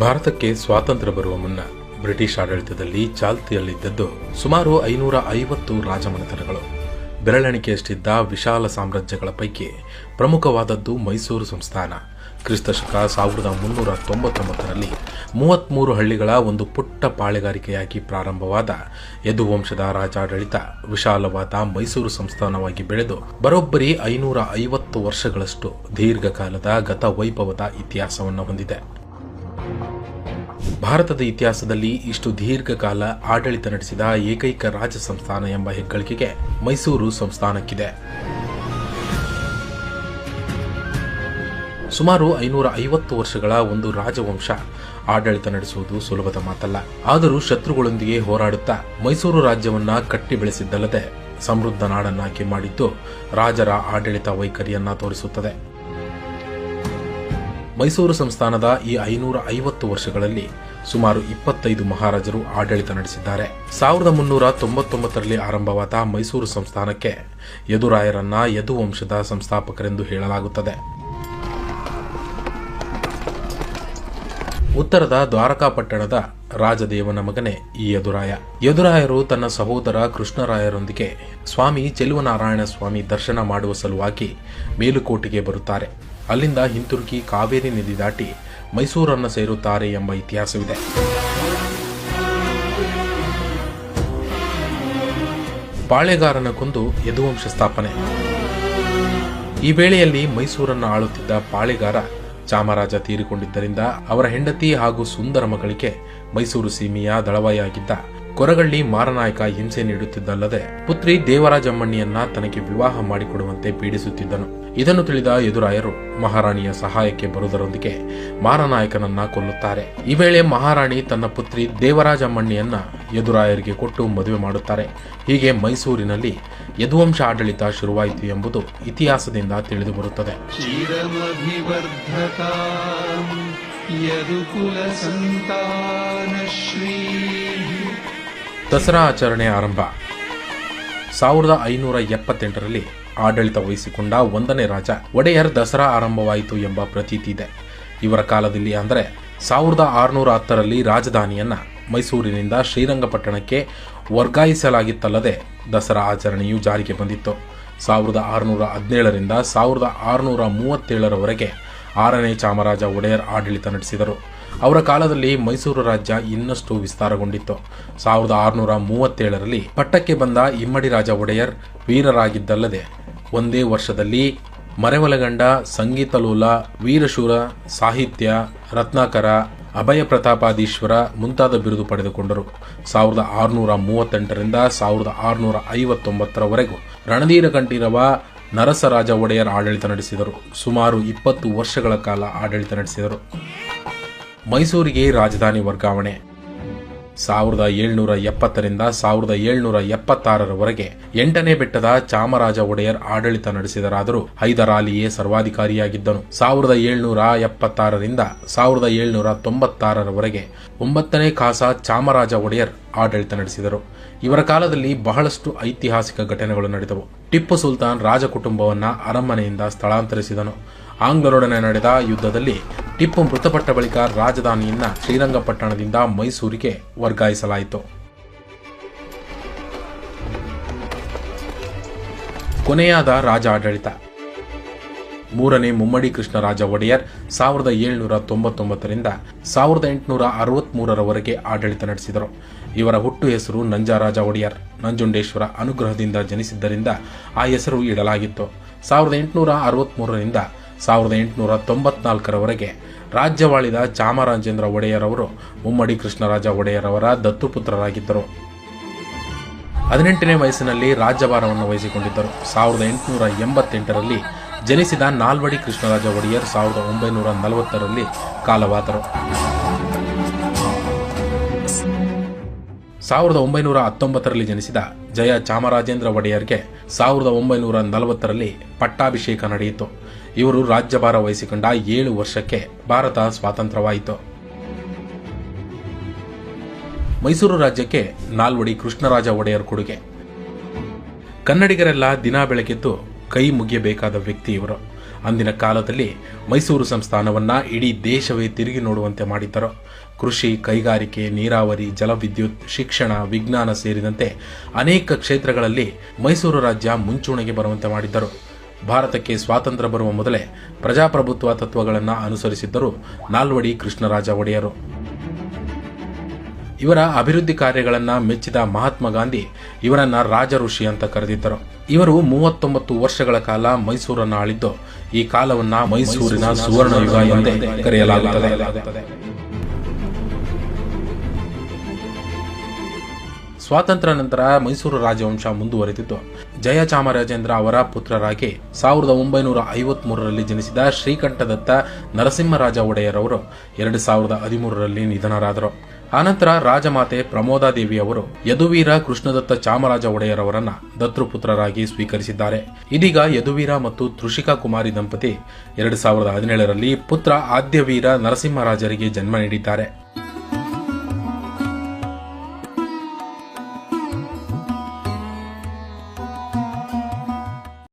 ಭಾರತಕ್ಕೆ ಸ್ವಾತಂತ್ರ್ಯ ಬರುವ ಮುನ್ನ ಬ್ರಿಟಿಷ್ ಆಡಳಿತದಲ್ಲಿ ಚಾಲ್ತಿಯಲ್ಲಿದ್ದದ್ದು ಸುಮಾರು ಐನೂರ ಐವತ್ತು ರಾಜಮನೆತನಗಳು. ಬೆರಳೆಣಿಕೆಯಷ್ಟಿದ್ದ ವಿಶಾಲ ಸಾಮ್ರಾಜ್ಯಗಳ ಪೈಕಿ ಪ್ರಮುಖವಾದದ್ದು ಮೈಸೂರು ಸಂಸ್ಥಾನ. ಕ್ರಿಸ್ತಶಕ ಸಾವಿರದ ಮುನ್ನೂರ ತೊಂಬತ್ತೊಂಬತ್ತರಲ್ಲಿ ಮೂವತ್ಮೂರು ಹಳ್ಳಿಗಳ ಒಂದು ಪುಟ್ಟ ಪಾಳೆಗಾರಿಕೆಯಾಗಿ ಪ್ರಾರಂಭವಾದ ಯದುವಂಶದ ರಾಜಾಡಳಿತ ವಿಶಾಲವಾದ ಮೈಸೂರು ಸಂಸ್ಥಾನವಾಗಿ ಬೆಳೆದು ಬರೋಬ್ಬರಿ ಐನೂರ ಐವತ್ತು ವರ್ಷಗಳಷ್ಟು ದೀರ್ಘಕಾಲದ ಗತ ವೈಭವದ ಇತಿಹಾಸವನ್ನು ಹೊಂದಿದೆ. ಭಾರತದ ಇತಿಹಾಸದಲ್ಲಿ ಇಷ್ಟು ದೀರ್ಘಕಾಲ ಆಡಳಿತ ನಡೆಸಿದ ಏಕೈಕ ರಾಜ ಸಂಸ್ಥಾನ ಎಂಬ ಹೆಗ್ಗಳಿಕೆಗೆ ಮೈಸೂರು ಸಂಸ್ಥಾನಕ್ಕಿದೆ. ಸುಮಾರು ಐನೂರ ಐವತ್ತು ವರ್ಷಗಳ ಒಂದು ರಾಜವಂಶ. ಆಡಳಿತ ನಡೆಸುವುದು ಸುಲಭದ ಮಾತಲ್ಲ. ಆದರೂ ಶತ್ರುಗಳೊಂದಿಗೆ ಹೋರಾಡುತ್ತಾ ಮೈಸೂರು ರಾಜ್ಯವನ್ನ ಕಟ್ಟಿ ಬೆಳೆಸಿದ್ದಲ್ಲದೆ ಸಮೃದ್ಧ ನಾಡನ್ನಾಗಿ ಮಾಡಿದ್ದು ರಾಜರ ಆಡಳಿತ ವೈಖರಿಯನ್ನ ತೋರಿಸುತ್ತದೆ. ಮೈಸೂರು ಸಂಸ್ಥಾನದ ಈ ಐನೂರ ಐವತ್ತು ವರ್ಷಗಳಲ್ಲಿ ಸುಮಾರು ಇಪ್ಪತ್ತೈದು ಮಹಾರಾಜರು ಆಡಳಿತ ನಡೆಸಿದ್ದಾರೆ. ಸಾವಿರದ ಮುನ್ನೂರ ತೊಂಬತ್ತೊಂಬತ್ತರಲ್ಲಿ ಆರಂಭವಾದ ಮೈಸೂರು ಸಂಸ್ಥಾನಕ್ಕೆ ಯದುರಾಯರನ್ನ ಯದುವಂಶದ ಸಂಸ್ಥಾಪಕರೆಂದು ಹೇಳಲಾಗುತ್ತದೆ. ಉತ್ತರದ ದ್ವಾರಕಾಪಟ್ಟಣದ ರಾಜದೇವನ ಮಗನೇ ಈ ಯದುರಾಯ. ಯದುರಾಯರು ತನ್ನ ಸಹೋದರ ಕೃಷ್ಣರಾಯರೊಂದಿಗೆ ಸ್ವಾಮಿ ಚೆಲುವನಾರಾಯಣ ಸ್ವಾಮಿ ದರ್ಶನ ಮಾಡುವ ಸಲುವಾಗಿ ಮೇಲುಕೋಟೆಗೆ ಬರುತ್ತಾರೆ. ಅಲ್ಲಿಂದ ಹಿಂತಿರುಗಿ ಕಾವೇರಿ ನದಿ ದಾಟಿ ಮೈಸೂರನ್ನು ಸೇರುತ್ತಾರೆ ಎಂಬ ಇತಿಹಾಸವಿದೆ. ಪಾಳೆಗಾರನ ಕುಂದು ಯದುವಂಶ ಸ್ಥಾಪನೆ. ಈ ವೇಳೆಯಲ್ಲಿ ಮೈಸೂರನ್ನು ಆಳುತ್ತಿದ್ದ ಪಾಳೆಗಾರ ಚಾಮರಾಜ ತೀರಿಕೊಂಡಿದ್ದರಿಂದ ಅವರ ಹೆಂಡತಿ ಹಾಗೂ ಸುಂದರ ಮಗಳಿಗೆ ಮೈಸೂರು ಸೀಮೆಯ ದಳವಾಯಿಯಾಗಿದ್ದ ಕೊರಗಳ್ಳಿ ಮಾರನಾಯಕ ಹಿಂಸೆ ನೀಡುತ್ತಿದ್ದಲ್ಲದೆ ಪುತ್ರಿ ದೇವರಾಜಮ್ಮಣ್ಣಿಯನ್ನ ತನಗೆ ವಿವಾಹ ಮಾಡಿಕೊಡುವಂತೆ ಪೀಡಿಸುತ್ತಿದ್ದನು. ಇದನ್ನು ತಿಳಿದ ಎದುರಾಯರು ಮಹಾರಾಣಿಯ ಸಹಾಯಕ್ಕೆ ಬರುವುದರೊಂದಿಗೆ ಮಾರನಾಯಕನನ್ನ ಕೊಲ್ಲುತ್ತಾರೆ. ಈ ವೇಳೆ ಮಹಾರಾಣಿ ತನ್ನ ಪುತ್ರಿ ದೇವರಾಜಮ್ಮಣ್ಣಿಯನ್ನ ಎದುರಾಯರಿಗೆ ಕೊಟ್ಟು ಮದುವೆ ಮಾಡುತ್ತಾರೆ. ಹೀಗೆ ಮೈಸೂರಿನಲ್ಲಿ ಯದುವಂಶ ಆಡಳಿತ ಶುರುವಾಯಿತು ಎಂಬುದು ಇತಿಹಾಸದಿಂದ ತಿಳಿದುಬರುತ್ತದೆ ಯದುಕುಲ ಸಂತಾನ ದಸರಾ ಆಚರಣೆ ಆರಂಭ. ಸಾವಿರದ ಐನೂರ ಎಪ್ಪತ್ತೆಂಟರಲ್ಲಿ ಆಡಳಿತ ವಹಿಸಿಕೊಂಡ ಒಂದನೇ ರಾಜ ಒಡೆಯರ್ ದಸರಾ ಆರಂಭವಾಯಿತು ಎಂಬ ಪ್ರತೀತಿ ಇದೆ. ಇವರ ಕಾಲದಲ್ಲಿ ಅಂದರೆ ಸಾವಿರದ ಆರುನೂರ ಹತ್ತರಲ್ಲಿ ರಾಜಧಾನಿಯನ್ನು ಮೈಸೂರಿನಿಂದ ಶ್ರೀರಂಗಪಟ್ಟಣಕ್ಕೆ ವರ್ಗಾಯಿಸಲಾಗಿತ್ತಲ್ಲದೆ ದಸರಾ ಆಚರಣೆಯು ಜಾರಿಗೆ ಬಂದಿತ್ತು. ಸಾವಿರದ ಆರುನೂರ ಹದಿನೇಳರಿಂದ ಸಾವಿರದ ಆರುನೂರ ಮೂವತ್ತೇಳರವರೆಗೆ ಆರನೇ ಚಾಮರಾಜ ಒಡೆಯರ್ ಆಡಳಿತ ನಡೆಸಿದರು. ಅವರ ಕಾಲದಲ್ಲಿ ಮೈಸೂರು ರಾಜ್ಯ ಇನ್ನಷ್ಟು ವಿಸ್ತಾರಗೊಂಡಿತ್ತು. ಸಾವಿರದ ಆರುನೂರ ಮೂವತ್ತೇಳರಲ್ಲಿ ಪಟ್ಟಕ್ಕೆ ಬಂದ ಇಮ್ಮಡಿ ರಾಜ ಒಡೆಯರ್ ವೀರರಾಗಿದ್ದಲ್ಲದೆ, ಒಂದೇ ವರ್ಷದಲ್ಲಿ ಮರೆವಲಗಂಡ ಸಂಗೀತಲೋಲ ವೀರಶೂರ, ಸಾಹಿತ್ಯ, ರತ್ನಾಕರ, ಅಭಯ ಪ್ರತಾಪಾದೀಶ್ವರ ಮುಂತಾದ ಬಿರುದು ಪಡೆದುಕೊಂಡರು. ಸಾವಿರದ ಆರುನೂರ ಮೂವತ್ತೆಂಟರಿಂದ ಸಾವಿರದ ಆರುನೂರ ಐವತ್ತೊಂಬತ್ತರವರೆಗೂ ರಣಧೀರ ಕಂಠೀರವ ನರಸರಾಜ ಒಡೆಯರ್ ಆಡಳಿತ ನಡೆಸಿದರು. ಸುಮಾರು ಇಪ್ಪತ್ತು ವರ್ಷಗಳ ಕಾಲ ಆಡಳಿತ ನಡೆಸಿದರು. ಮೈಸೂರಿಗೆ ರಾಜಧಾನಿ ವರ್ಗಾವಣೆ. ಸಾವಿರದ ಏಳ್ನೂರ ಎಪ್ಪತ್ತರಿಂದ ಸಾವಿರದ ಏಳ್ನೂರ ಎಪ್ಪತ್ತಾರರವರೆಗೆ ಎಂಟನೇ ಬೆಟ್ಟದ ಚಾಮರಾಜ ಒಡೆಯರ್ ಆಡಳಿತ ನಡೆಸಿದರಾದರೂ ಹೈದರಾಲಿಯೇ ಸರ್ವಾಧಿಕಾರಿಯಾಗಿದ್ದನು. ಸಾವಿರದ ಏಳ್ನೂರ ಎಪ್ಪತ್ತಾರರಿಂದ ಸಾವಿರದ ಏಳ್ನೂರ ತೊಂಬತ್ತಾರರವರೆಗೆ ಒಂಬತ್ತನೇ ಖಾಸ ಚಾಮರಾಜ ಒಡೆಯರ್ ಆಡಳಿತ ನಡೆಸಿದರು. ಇವರ ಕಾಲದಲ್ಲಿ ಬಹಳಷ್ಟು ಐತಿಹಾಸಿಕ ಘಟನೆಗಳು ನಡೆದವು. ಟಿಪ್ಪು ಸುಲ್ತಾನ್ ರಾಜಕುಟುಂಬವನ್ನ ಅರಮನೆಯಿಂದ ಸ್ಥಳಾಂತರಿಸಿದನು. ಆಂಗ್ಲರೊಡನೆ ನಡೆದ ಯುದ್ಧದಲ್ಲಿ ಟಿಪ್ಪು ಮೃತಪಟ್ಟ ಬಳಿಕ ರಾಜಧಾನಿಯನ್ನ ಶ್ರೀರಂಗಪಟ್ಟಣದಿಂದ ಮೈಸೂರಿಗೆ ವರ್ಗಾಯಿಸಲಾಯಿತು. ಕೊನೆಯಾದ ರಾಜ ಆಡಳಿತ ಮೂರನೇ ಮುಮ್ಮಡಿ ಕೃಷ್ಣರಾಜ ಒಡೆಯರ್ ಸಾವಿರದ ಏಳುನೂರ ತೊಂಬತ್ತೊಂಬತ್ತರಿಂದ ಸಾವಿರದ ಎಂಟುನೂರ ಅರವತ್ಮೂರರವರೆಗೆ ಆಡಳಿತ ನಡೆಸಿದರು. ಇವರ ಹುಟ್ಟು ಹೆಸರು ನಂಜಾರಾಜ ಒಡೆಯರ್. ನಂಜುಂಡೇಶ್ವರ ಅನುಗ್ರಹದಿಂದ ಜನಿಸಿದ್ದರಿಂದ ಆ ಹೆಸರು ಇಡಲಾಗಿತ್ತು. ಸಾವಿರದ ಎಂಟುನೂರ ಅರವತ್ಮೂರರಿಂದ ಸಾವಿರದ ಎಂಟುನೂರ ತೊಂಬತ್ನಾಲ್ಕರವರೆಗೆ ರಾಜ್ಯವಾಳಿದ ಚಾಮರಾಜೇಂದ್ರ ಒಡೆಯರ್ ಅವರು ಮುಮ್ಮಡಿ ಕೃಷ್ಣರಾಜ ಒಡೆಯರ್ ಅವರ ದತ್ತುಪುತ್ರರಾಗಿದ್ದರು. ಹದಿನೆಂಟನೇ ವಯಸ್ಸಿನಲ್ಲಿ ರಾಜ್ಯಭಾರವನ್ನು ವಹಿಸಿಕೊಂಡಿದ್ದರು. ಸಾವಿರದ ಎಂಟುನೂರ ಎಂಬತ್ತೆಂಟರಲ್ಲಿ ಜನಿಸಿದ ನಾಲ್ವಡಿ ಕೃಷ್ಣರಾಜ ಒಡೆಯರ್ ಸಾವಿರದ ಒಂಬೈನೂರ ನಲವತ್ತರಲ್ಲಿ ಕಾಲವಾದರು. ಸಾವಿರದ ಒಂಬೈನೂರ ಹತ್ತೊಂಬತ್ತರಲ್ಲಿ ಜನಿಸಿದ ಜಯ ಚಾಮರಾಜೇಂದ್ರ ಒಡೆಯರ್ಗೆ ಸಾವಿರದ ಒಂಬೈನೂರ ನಲವತ್ತರಲ್ಲಿ ಪಟ್ಟಾಭಿಷೇಕ ನಡೆಯಿತು. ಇವರು ರಾಜ್ಯಭಾರ ವಹಿಸಿಕೊಂಡ ಏಳು ವರ್ಷಕ್ಕೆ ಭಾರತ ಸ್ವಾತಂತ್ರ್ಯವಾಯಿತು. ಮೈಸೂರು ರಾಜ್ಯಕ್ಕೆ ನಾಲ್ವಡಿ ಕೃಷ್ಣರಾಜ ಒಡೆಯರ್ ಕೊಡುಗೆ. ಕನ್ನಡಿಗರೆಲ್ಲ ದಿನ ಬೆಳಗೆದ್ದು ಕೈ ಮುಗಿಯಬೇಕಾದ ವ್ಯಕ್ತಿ ಇವರು. ಅಂದಿನ ಕಾಲದಲ್ಲಿ ಮೈಸೂರು ಸಂಸ್ಥಾನವನ್ನ ಇಡೀ ದೇಶವೇ ತಿರುಗಿ ನೋಡುವಂತೆ ಮಾಡಿದ್ದರು. ಕೃಷಿ, ಕೈಗಾರಿಕೆ, ನೀರಾವರಿ, ಜಲವಿದ್ಯುತ್, ಶಿಕ್ಷಣ, ವಿಜ್ಞಾನ ಸೇರಿದಂತೆ ಅನೇಕ ಕ್ಷೇತ್ರಗಳಲ್ಲಿ ಮೈಸೂರು ರಾಜ್ಯ ಮುಂಚೂಣಿಗೆ ಬರುವಂತೆ ಮಾಡಿದ್ದರು. ಭಾರತಕ್ಕೆ ಸ್ವಾತಂತ್ರ್ಯ ಬರುವ ಮೊದಲೇ ಪ್ರಜಾಪ್ರಭುತ್ವ ತತ್ವಗಳನ್ನು ಅನುಸರಿಸಿದ್ದರು ನಾಲ್ವಡಿ ಕೃಷ್ಣರಾಜ ಒಡೆಯರು. ಇವರ ಅಭಿವೃದ್ಧಿ ಕಾರ್ಯಗಳನ್ನ ಮೆಚ್ಚಿದ ಮಹಾತ್ಮ ಗಾಂಧಿ ಇವರನ್ನ ರಾಜ ಋಷಿ ಅಂತ ಕರೆದಿದ್ದರು. ಇವರು ಮೂವತ್ತೊಂಬತ್ತು ವರ್ಷಗಳ ಕಾಲ ಮೈಸೂರನ್ನು ಆಳಿದ್ದು ಈ ಕಾಲವನ್ನ ಮೈಸೂರಿನ ಸುವರ್ಣ ಯುಗ ಎಂದೇ ಕರೆಯಲಾಗುತ್ತದೆ. ಸ್ವಾತಂತ್ರ್ಯ ನಂತರ ಮೈಸೂರು ರಾಜವಂಶ ಮುಂದುವರೆದಿತ್ತು. ಜಯ ಚಾಮರಾಜೇಂದ್ರ ಅವರ ಪುತ್ರರಾಗಿ ಸಾವಿರದ ಒಂಬೈನೂರ ಐವತ್ತ್ ಮೂರರಲ್ಲಿ ಜನಿಸಿದ ಶ್ರೀಕಂಠದತ್ತ ನರಸಿಂಹರಾಜ ಒಡೆಯರ್ ಅವರು ಎರಡು ಸಾವಿರದ ಹದಿಮೂರರಲ್ಲಿ ನಿಧನರಾದರು. ಆನಂತರ ರಾಜಮಾತೆ ಪ್ರಮೋದಾದೇವಿ ಅವರು ಯದುವೀರ ಕೃಷ್ಣದತ್ತ ಚಾಮರಾಜ ಒಡೆಯರವರನ್ನ ದತ್ತೃಪುತ್ರರಾಗಿ ಸ್ವೀಕರಿಸಿದ್ದಾರೆ. ಇದೀಗ ಯದುವೀರ ಮತ್ತು ತೃಷಿಕಾ ಕುಮಾರಿ ದಂಪತಿ ಎರಡು ಸಾವಿರದ ಹದಿನೇಳರಲ್ಲಿ ಪುತ್ರ ಆದ್ಯವೀರ ನರಸಿಂಹರಾಜರಿಗೆ ಜನ್ಮ ನೀಡಿದ್ದಾರೆ.